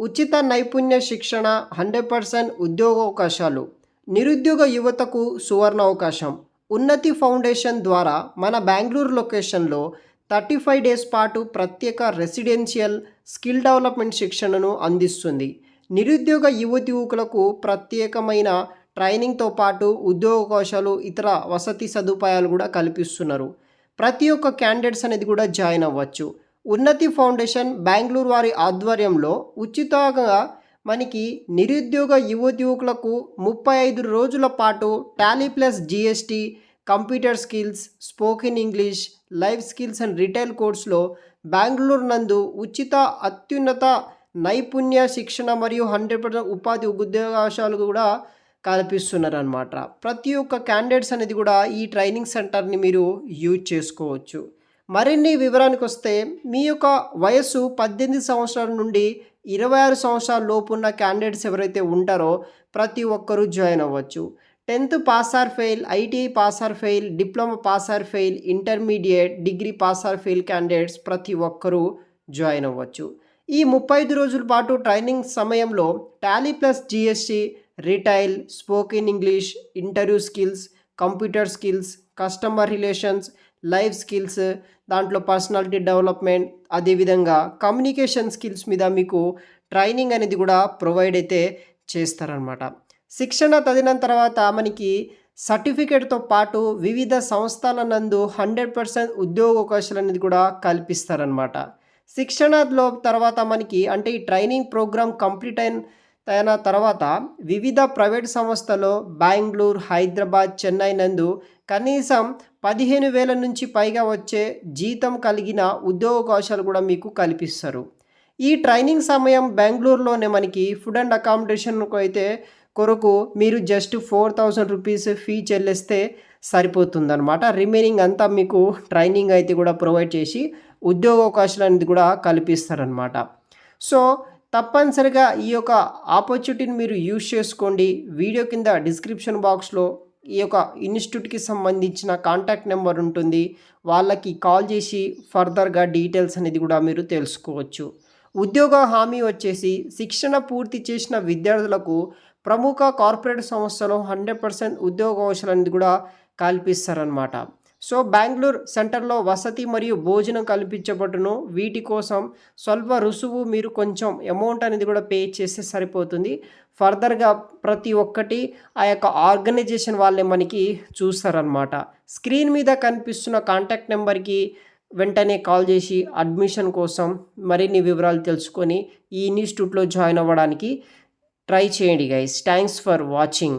ఉచిత నైపుణ్య శిక్షణ హండ్రెడ్ పర్సెంట్ ఉద్యోగావకాశాలు నిరుద్యోగ యువతకు సువర్ణ అవకాశం ఉన్నతి ఫౌండేషన్ ద్వారా మన బెంగళూరు లొకేషన్లో థర్టీ ఫైవ్ డేస్ పాటు ప్రత్యేక రెసిడెన్షియల్ స్కిల్ డెవలప్మెంట్ శిక్షణను అందిస్తుంది. నిరుద్యోగ యువతి యువకులకు ప్రత్యేకమైన ట్రైనింగ్తో పాటు ఉద్యోగావకాశాలు ఇతర వసతి సదుపాయాలు కూడా కల్పిస్తున్నారు. ప్రతి ఒక్క క్యాండిడేట్స్ అనేది కూడా జాయిన్ అవ్వచ్చు. ఉన్నతి ఫౌండేషన్ బెంగళూరు వారి ఆధ్వర్యంలో ఉచితంగా మనకి నిరుద్యోగ యువతి యువకులకు ముప్పై ఐదు రోజుల పాటు Tally plus GST computer skills spoken English life skills and retail కోర్స్లో బెంగళూరు నందు ఉచిత అత్యున్నత నైపుణ్య శిక్షణ మరియు హండ్రెడ్ పర్సెంట్ ఉపాధి ఉద్యోగావకాశాలు కూడా కల్పిస్తున్నారు అనమాట ప్రతి ఒక్క క్యాండిడేట్స్ అనేది కూడా ఈ ట్రైనింగ్ సెంటర్ని మీరు యూజ్ చేసుకోవచ్చు. మరిన్ని వివరానికి వస్తే మీ యొక్క వయస్సు పద్దెనిమిది సంవత్సరాల నుండి ఇరవై ఆరు సంవత్సరాల లోపు ఉన్న క్యాండిడేట్స్ ఎవరైతే ఉంటారో ప్రతి ఒక్కరూ జాయిన్ అవ్వచ్చు. Tenth pass or fail ITI pass or fail diploma pass or fail intermediate degree pass or fail candidates ప్రతి ఒక్కరూ జాయిన్ అవ్వచ్చు. ఈ ముప్పై ఐదు రోజుల పాటు ట్రైనింగ్ సమయంలో Tally plus GST retail spoken English interview skills computer skills customer relations life skills దాంట్లో పర్సనాలిటీ డెవలప్మెంట్ అదేవిధంగా కమ్యూనికేషన్ స్కిల్స్ మీద మీకు ట్రైనింగ్ అనేది కూడా ప్రొవైడ్ అయితే చేస్తారనమాట శిక్షణ తదిన తర్వాత మనకి సర్టిఫికేట్తో పాటు వివిధ సంస్థల నందు హండ్రెడ్ పర్సెంట్ ఉద్యోగ అవకాశాలు అనేది కూడా కల్పిస్తారనమాట శిక్షణలో తర్వాత మనకి అంటే ఈ ట్రైనింగ్ ప్రోగ్రామ్ కంప్లీట్ అయిన అయిన తర్వాత వివిధ ప్రైవేట్ సంస్థలో బెంగళూరు హైదరాబాద్ చెన్నై నందు కనీసం పదిహేను వేల నుంచి పైగా వచ్చే జీతం కలిగిన ఉద్యోగావకాశాలు కూడా మీకు కల్పిస్తారు. ఈ ట్రైనింగ్ సమయం బెంగళూరులోనే మనకి ఫుడ్ అండ్ అకామిడేషన్కు అయితే కొరకు మీరు just four thousand rupees fee చెల్లిస్తే సరిపోతుందనమాట రిమైనింగ్ అంతా మీకు ట్రైనింగ్ అయితే కూడా ప్రొవైడ్ చేసి ఉద్యోగ అవకాశాలు అనేది కూడా కల్పిస్తారనమాట సో తప్పనిసరిగా ఈ యొక్క ఆపర్చునిటీని మీరు యూజ్ చేసుకోండి. వీడియో కింద డిస్క్రిప్షన్ బాక్స్లో ఈ యొక్క ఇన్స్టిట్యూట్కి సంబంధించిన కాంటాక్ట్ నెంబర్ ఉంటుంది. వాళ్ళకి కాల్ చేసి ఫర్దర్గా డీటెయిల్స్ అనేది కూడా మీరు తెలుసుకోవచ్చు. ఉద్యోగ హామీ వచ్చేసి శిక్షణ పూర్తి చేసిన విద్యార్థులకు ప్రముఖ కార్పొరేట్ సంస్థలో హండ్రెడ్ పర్సెంట్ ఉద్యోగ అవసరం అనేది కూడా కల్పిస్తారనమాట సో బెంగళూరు సెంటర్లో వసతి మరియు భోజనం కల్పించబడును. వీటి కోసం స్వల్ప రుసువు మీరు కొంచెం అమౌంట్ అనేది కూడా పే చేస్తే సరిపోతుంది. ఫర్దర్గా ప్రతి ఒక్కటి ఆ యొక్క ఆర్గనైజేషన్ వాళ్ళే మనకి చూస్తారనమాట స్క్రీన్ మీద కనిపిస్తున్న కాంటాక్ట్ నెంబర్కి వెంటనే కాల్ చేసి అడ్మిషన్ కోసం మరిన్ని వివరాలు తెలుసుకొని ఈ ఇన్స్టిట్యూట్లో జాయిన్ అవ్వడానికి ట్రై చేయండి గైస్ థ్యాంక్స్ ఫర్ వాచింగ్